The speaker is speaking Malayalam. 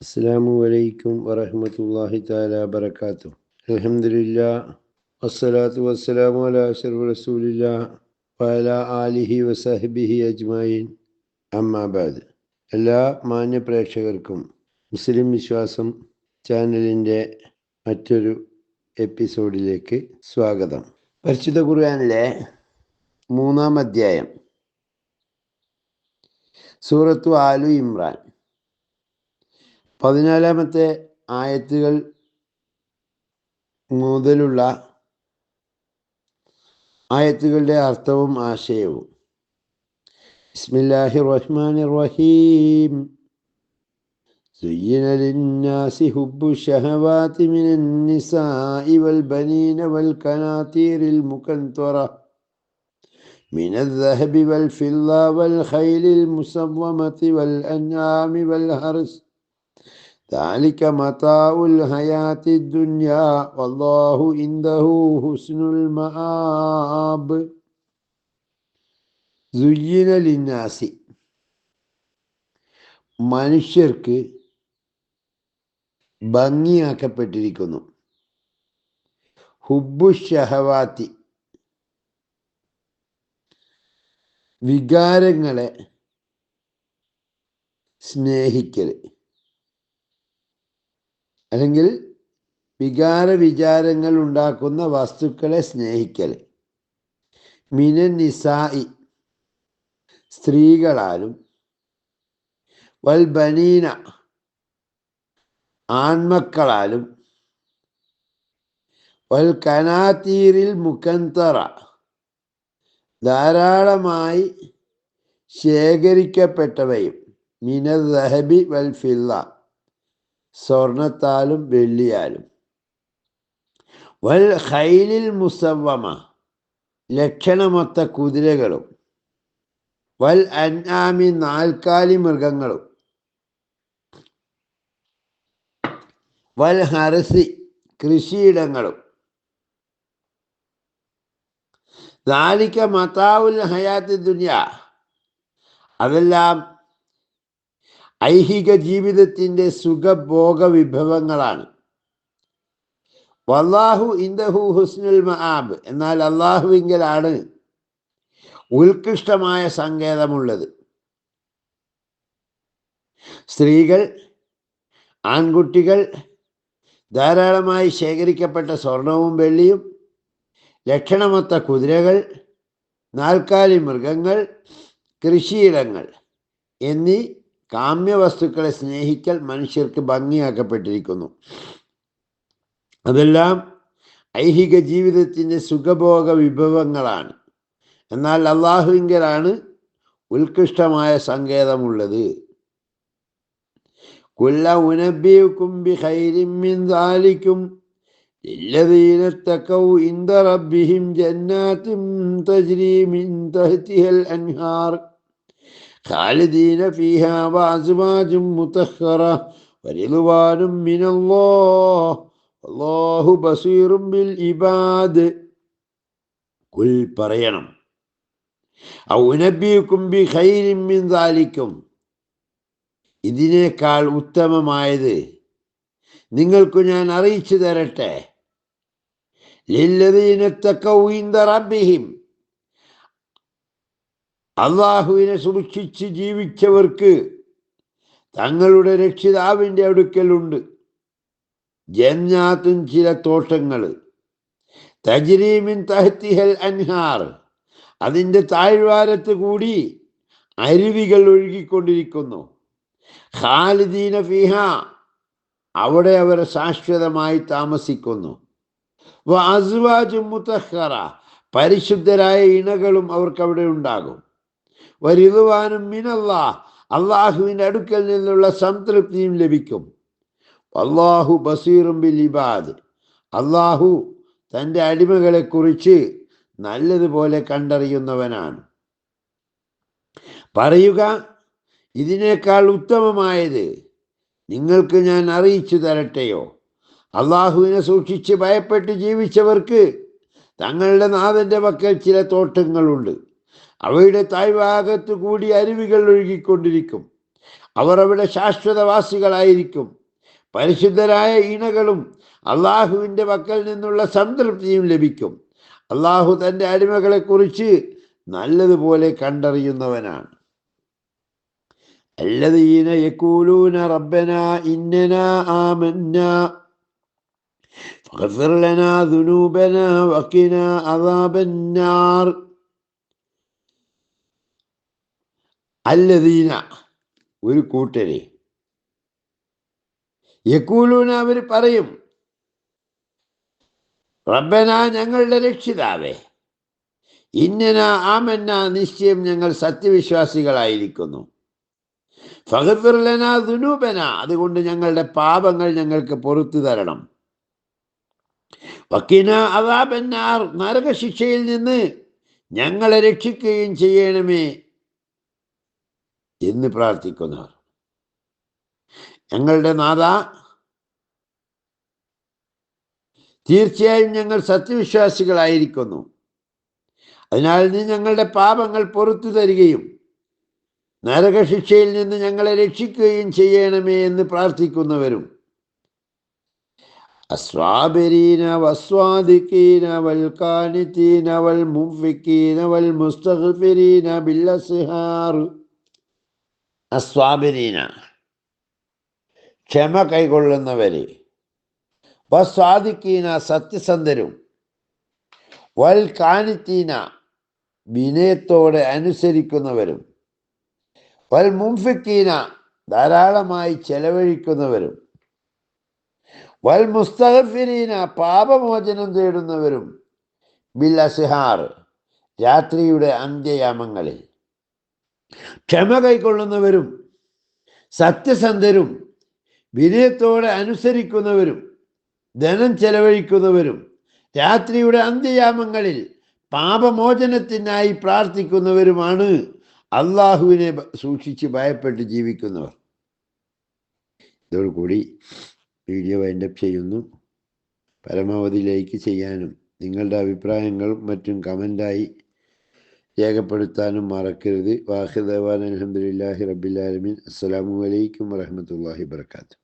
അസ്സാമു അലൈക്കും വറഹമത്തല്ലാഹി താല ബർക്കാത്തു അലഹമില്ല വസ്സലാത്തു വസ്സലാമു അല റസൂലില്ല വല ആലിഹി വസഹബിഹി അജ്മായിൻ അമ്മാബാദ് എല്ലാ മാന്യ പ്രേക്ഷകർക്കും മുസ്ലിം വിശ്വാസം ചാനലിന്റെ മറ്റൊരു എപ്പിസോഡിലേക്ക് സ്വാഗതം. പരിശുദ്ധ ഖുർആാനിലെ മൂന്നാം അധ്യായം. സൂറത്തു ആലു ഇമ്രാൻ. പതിനാലാമത്തെ ആയത്തുകൾ മുതലുള്ള ആയത്തുകളുടെ അർത്ഥവും ആശയവും ബിസ്മില്ലാഹി റഹ്മാൻ റഹീം زين للناس حب الشهوات من النساء والبنين والقناطير المقنطرة من الذهب والفضة والخيل المسومة والأنعام والحرث ذلك متاع الحياة الدنيا والله عنده حسن المآب സുയ്യന ലിന്നാസി മനുഷ്യർക്ക് ഭംഗിയാക്കപ്പെട്ടിരിക്കുന്നു ഹുബു ഷഹവാത്തി വികാരങ്ങളെ സ്നേഹിക്കൽ അല്ലെങ്കിൽ വികാര വിചാരങ്ങൾ ഉണ്ടാക്കുന്ന വസ്തുക്കളെ സ്നേഹിക്കൽ. മിനൻ നിസായി സ്ത്രീകളാലും വൽ ബനീന ആൺമക്കളാലും വൽ കനാത്തീരിൽ മുക്കന്തറ ധാരാളമായി ശേഖരിക്കപ്പെട്ടവയും മിനദഹബി വൽ ഫില്ല. സ്വർണത്താലും വെള്ളിയാലും. വൽ ഖൈലിൽ മുസവമ ലക്ഷണമൊത്ത കുതിരകളും. വൽ അന്നാമി നാൽക്കാലി മൃഗങ്ങളും. വൽ ഹറസി കൃഷിയിടങ്ങളും. ദാലിക്ക മതാവുൽ ഹയാത്ത് ദുനിയ അതെല്ലാം ഐഹിക ജീവിതത്തിന്റെ സുഖഭോഗ വിഭവങ്ങളാണ് വല്ലാഹു ഇന്ദഹു ഹുസ്നുൽ മഹാബ് എന്നാൽ അള്ളാഹുവിങ്കലാണ് ഉത്കൃഷ്ടമായ സങ്കേതമുള്ളത്. സ്ത്രീകൾ ആൺകുട്ടികൾ ധാരാളമായി ശേഖരിക്കപ്പെട്ട സ്വർണവും വെള്ളിയും ലക്ഷണമൊത്ത കുതിരകൾ നാൽക്കാലി മൃഗങ്ങൾ കൃഷിയിടങ്ങൾ എന്നീ കാമ്യവസ്തുക്കളെ സ്നേഹിക്കൽ മനുഷ്യർക്ക് ഭംഗിയാക്കപ്പെട്ടിരിക്കുന്നു അതെല്ലാം ഐഹിക ജീവിതത്തിൻ്റെ സുഖഭോഗ വിഭവങ്ങളാണ് എന്നാൽ അള്ളാഹുവിങ്കലാണ് ഉത്കൃഷ്ടമായ സങ്കേതമുള്ളത് കുല്ല ഉനബിയുക്കും ബിഖൈരിമിന്ദാലിക്കും للذين اتقوا عند ربهم جنات تجري من تحتها الأنهار خالدين فيها وأزواج مطهرة ورضوان من الله والله بصير بالعباد കുൽ പറയണം ഔനബിക്കും ബി ഖൈരിൻ മിൻ ദാലിക്കും ഇതിനേക്കാൾ ഉത്തമമായത് നിങ്ങൾക്ക് ഞാൻ അറിയിച്ചു തരട്ടെ റബ്ബിഹിം അള്ളാഹുവിനെ സൂക്ഷിച്ച് ജീവിച്ചവർക്ക് തങ്ങളുടെ രക്ഷിതാവിന്റെ അടുക്കലുണ്ട്. ജന്നാത്തും ചില തോട്ടങ്ങൾ തജ്രീമിൻ തഹത്തിഹൽ അൻഹാർ. അതിന്റെ താഴ്വാരത്ത് കൂടി അരുവികൾ ഒഴുകിക്കൊണ്ടിരിക്കുന്നു. ഖാലിദീന ഫിഹ. അവിടെ അവർ ശാശ്വതമായി താമസിക്കുന്നു. പരിശുദ്ധരായ ഇണകളും അവർക്ക് അവിടെ ഉണ്ടാകും. വരിതുവാനും മിനല്ലാ അള്ളാഹുവിന്റെ അടുക്കൽ നിന്നുള്ള സംതൃപ്തിയും ലഭിക്കും. അള്ളാഹു ബസീറും ബിൽ ഇബാദ് അള്ളാഹു തന്റെ അടിമകളെക്കുറിച്ച് നല്ലതുപോലെ കണ്ടറിയുന്നവനാണ്. പറയുക ഇതിനേക്കാൾ ഉത്തമമായത് നിങ്ങൾക്ക് ഞാൻ അറിയിച്ചു തരട്ടെയോ? അള്ളാഹുവിനെ സൂക്ഷിച്ച് ഭയപ്പെട്ട് ജീവിച്ചവർക്ക് തങ്ങളുടെ നാഥന്റെ പക്കൽ ചില തോട്ടങ്ങളുണ്ട്. അവയുടെ താഴ്ഭാഗത്ത് കൂടി അരുവികൾ ഒഴുകിക്കൊണ്ടിരിക്കും അവർ അവിടെ ശാശ്വതവാസികളായിരിക്കും പരിശുദ്ധരായ ഇണകളും അള്ളാഹുവിൻ്റെ പക്കൽ നിന്നുള്ള സംതൃപ്തിയും ലഭിക്കും അള്ളാഹു തൻ്റെ അടിമകളെക്കുറിച്ച് നല്ലതുപോലെ കണ്ടറിയുന്നവനാണ് الذين يقولون ربنا إننا آمنا فاغفر لنا ذنوبنا وقنا عذاب النار അല്ലദീന ഒരു കൂട്ടരെ. യക്കൂലൂന അവർ പറയും റബ്ബന ഞങ്ങളുടെ രക്ഷിതാവേ ഇന്നന ആമന്ന നിശ്ചയം ഞങ്ങൾ സത്യവിശ്വാസികളായിരിക്കുന്നു. ഫഹഫിർലന ദുനൂപന അതുകൊണ്ട് ഞങ്ങളുടെ പാപങ്ങൾ ഞങ്ങൾക്ക് പുറത്തു തരണം. വക്കിന അതാപന്നാർ നരകശിക്ഷയിൽ നിന്ന് ഞങ്ങളെ രക്ഷിക്കുകയും ചെയ്യണമേ. എന്ന് പ്രാർത്ഥിക്കുന്നവർ. ഞങ്ങളുടെ നാഥ തീർച്ചയായും ഞങ്ങൾ സത്യവിശ്വാസികളായിരിക്കുന്നു. അതിനാൽ നീ ഞങ്ങളുടെ പാപങ്ങൾ പുറത്തു തരികയും നരകശിക്ഷയിൽ നിന്ന് ഞങ്ങളെ രക്ഷിക്കുകയും ചെയ്യണമേ എന്ന് പ്രാർത്ഥിക്കുന്നവരും. അസ്വാബരീന വസ്വാദിക്കീന വൽ കാനിത്തീന വൽ മുസ്തഗ്ഫിരീന ബില്ലസ്ഹാർ അസ്വാബരീന ക്ഷമ കൈകൊള്ളുന്നവരെ വസ്വാദിക്കീന സത്യസന്ധരും. വൽ കാനിത്തീന വിനയത്തോടെ അനുസരിക്കുന്നവരും. വൽ മുംഫിക്കീന ധാരാളമായി ചെലവഴിക്കുന്നവരും. വൽ മുസ്തഗഫിരീന പാപമോചനം തേടുന്നവരും. ബിൽ അസിഹാർ രാത്രിയുടെ അന്ത്യയാമങ്ങളിൽ. ക്ഷമ കൈക്കൊള്ളുന്നവരും സത്യസന്ധരും വിനയത്തോടെ അനുസരിക്കുന്നവരും ധനം ചെലവഴിക്കുന്നവരും രാത്രിയുടെ അന്ത്യയാമങ്ങളിൽ പാപമോചനത്തിനായി പ്രാർത്ഥിക്കുന്നവരുമാണ് അള്ളാഹുവിനെ സൂക്ഷിച്ച് ഭയപ്പെട്ട് ജീവിക്കുന്നവർ. ഇതോടുകൂടി വീഡിയോ വൈൻഡപ്പ് ചെയ്യുന്നു. പരമാവധി ലൈക്ക് ചെയ്യാനും നിങ്ങളുടെ അഭിപ്രായങ്ങളും മറ്റും കമന്റായി രേഖപ്പെടുത്താനും മറക്കരുത്. വാഹിദവാൻ അലഹമുല്ലാഹി റബിലാലമീൻ അസ്സലാമു അലൈക്കും വറഹമത്തല്ലാഹി വർക്കാത്തു